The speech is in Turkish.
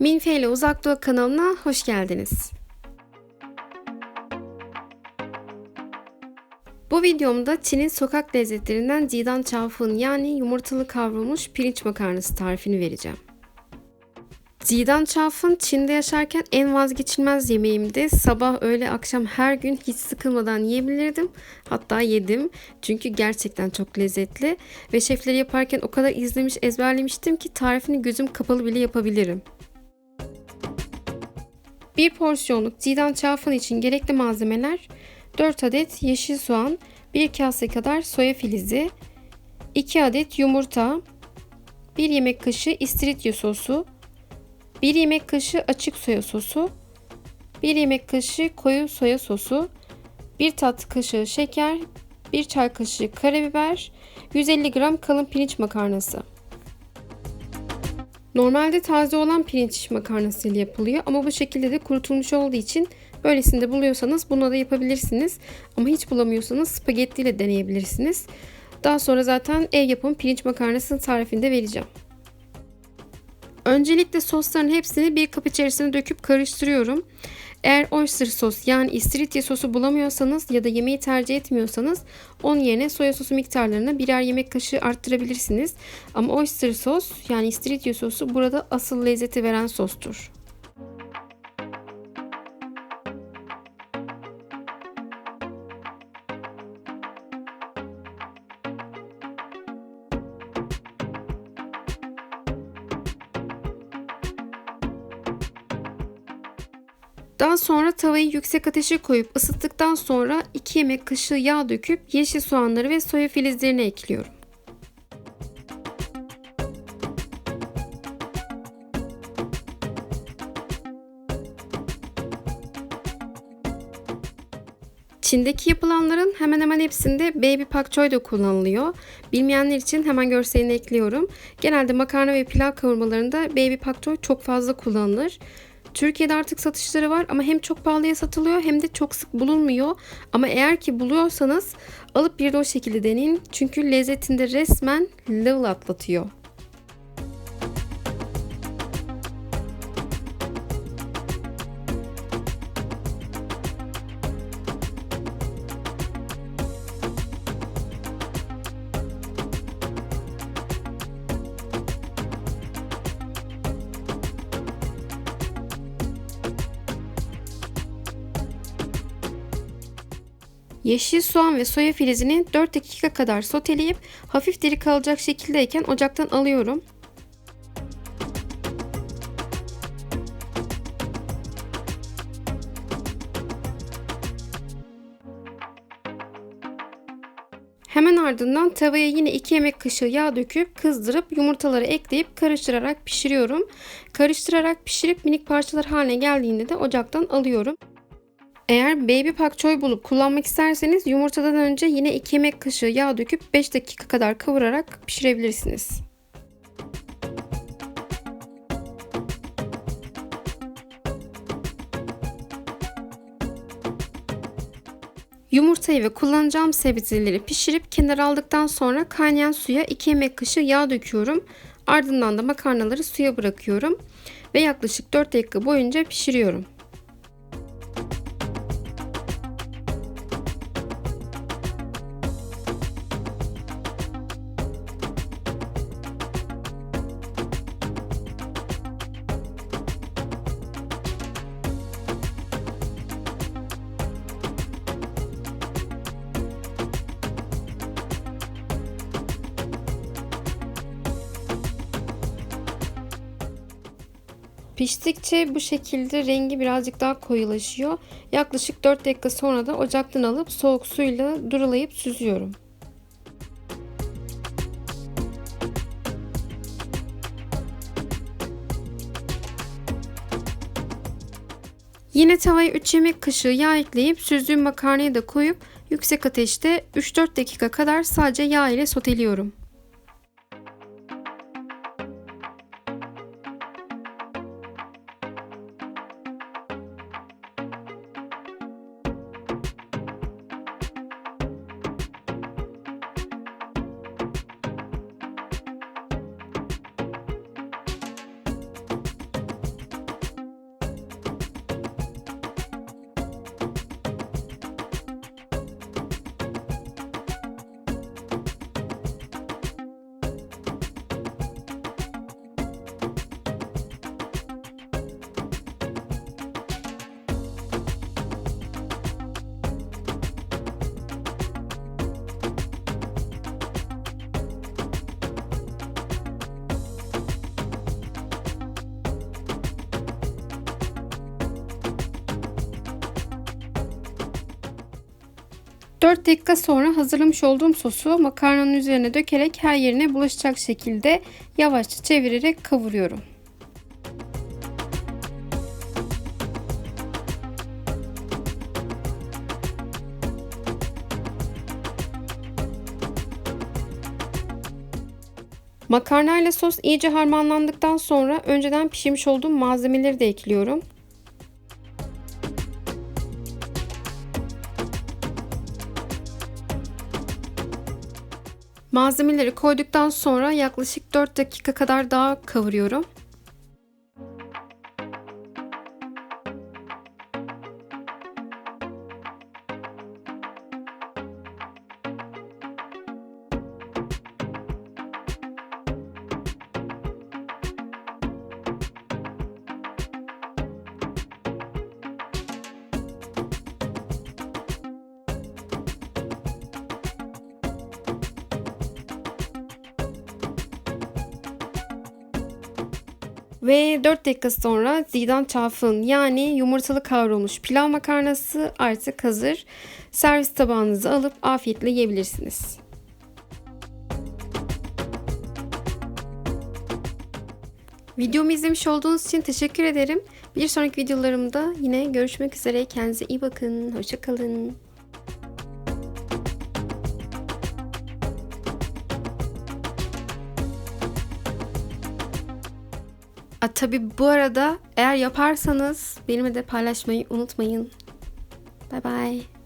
Minfe ile Uzak Doğu kanalına hoş geldiniz. Bu videomda Çin'in sokak lezzetlerinden Jidan Chaofen yani yumurtalı kavrulmuş pirinç makarnası tarifini vereceğim. Jidan Chaofen Çin'de yaşarken en vazgeçilmez yemeğimdi. Sabah, öğle, akşam her gün hiç sıkılmadan yiyebilirdim. Hatta yedim. Çünkü gerçekten çok lezzetli. Ve şefleri yaparken o kadar izlemiş, ezberlemiştim ki tarifini gözüm kapalı bile yapabilirim. Bir porsiyonluk Jidan Chaofen için gerekli malzemeler 4 adet yeşil soğan, 1 kase kadar soya filizi, 2 adet yumurta, 1 yemek kaşığı istiridye sosu, 1 yemek kaşığı açık soya sosu, 1 yemek kaşığı koyu soya sosu, 1 tatlı kaşığı şeker, 1 çay kaşığı karabiber, 150 gram kalın pirinç makarnası. Normalde taze olan pirinç makarnası ile yapılıyor ama bu şekilde de kurutulmuş olduğu için böylesinde buluyorsanız buna da yapabilirsiniz. Ama hiç bulamıyorsanız spagetti ile deneyebilirsiniz. Daha sonra zaten ev yapımı pirinç makarnasının tarifini de vereceğim. Öncelikle sosların hepsini bir kap içerisine döküp karıştırıyorum. Eğer oyster sos yani istiridye sosu bulamıyorsanız ya da yemeği tercih etmiyorsanız onun yerine soya sosu miktarlarını birer yemek kaşığı arttırabilirsiniz. Ama oyster sos yani istiridye sosu burada asıl lezzeti veren sostur. Daha sonra tavayı yüksek ateşe koyup ısıttıktan sonra 2 yemek kaşığı yağ döküp yeşil soğanları ve soya filizlerini ekliyorum. Çin'deki yapılanların hemen hemen hepsinde baby pak choy da kullanılıyor. Bilmeyenler için hemen görselini ekliyorum. Genelde makarna ve pilav kavurmalarında baby pak choy çok fazla kullanılır. Türkiye'de artık satışları var ama hem çok pahalıya satılıyor hem de çok sık bulunmuyor. Ama eğer ki buluyorsanız alıp bir de o şekilde deneyin. Çünkü lezzetinde resmen level atlatıyor. Yeşil soğan ve soya filizini 4 dakika kadar soteleyip hafif diri kalacak şekildeyken ocaktan alıyorum. Hemen ardından tavaya yine 2 yemek kaşığı yağ döküp kızdırıp yumurtaları ekleyip karıştırarak pişiriyorum. Karıştırarak pişirip minik parçalar haline geldiğinde de ocaktan alıyorum. Eğer baby pak choy bulup kullanmak isterseniz yumurtadan önce yine 2 yemek kaşığı yağ döküp 5 dakika kadar kavurarak pişirebilirsiniz. Yumurtayı ve kullanacağım sebzeleri pişirip kenara aldıktan sonra kaynayan suya 2 yemek kaşığı yağ döküyorum. Ardından da makarnaları suya bırakıyorum ve yaklaşık 4 dakika boyunca pişiriyorum. Piştikçe bu şekilde rengi birazcık daha koyulaşıyor. Yaklaşık 4 dakika sonra da ocaktan alıp soğuk suyla durulayıp süzüyorum. Yine tavaya 3 yemek kaşığı yağ ekleyip süzdüğüm makarnayı da koyup yüksek ateşte 3-4 dakika kadar sadece yağ ile soteliyorum. 4 dakika sonra hazırlamış olduğum sosu makarnanın üzerine dökerek her yerine bulaşacak şekilde yavaşça çevirerek kavuruyorum. Makarna ile sos iyice harmanlandıktan sonra önceden pişirmiş olduğum malzemeleri de ekliyorum. Malzemeleri koyduktan sonra yaklaşık 4 dakika kadar daha kavuruyorum. Ve 4 dakika sonra zidane çafın yani yumurtalı kavrulmuş pilav makarnası artık hazır. Servis tabağınıza alıp afiyetle yiyebilirsiniz. Videomu izlemiş olduğunuz için teşekkür ederim. Bir sonraki videolarımda yine görüşmek üzere. Kendinize iyi bakın. Hoşçakalın. A, tabii bu arada eğer yaparsanız benimle de paylaşmayı unutmayın. Bye bye.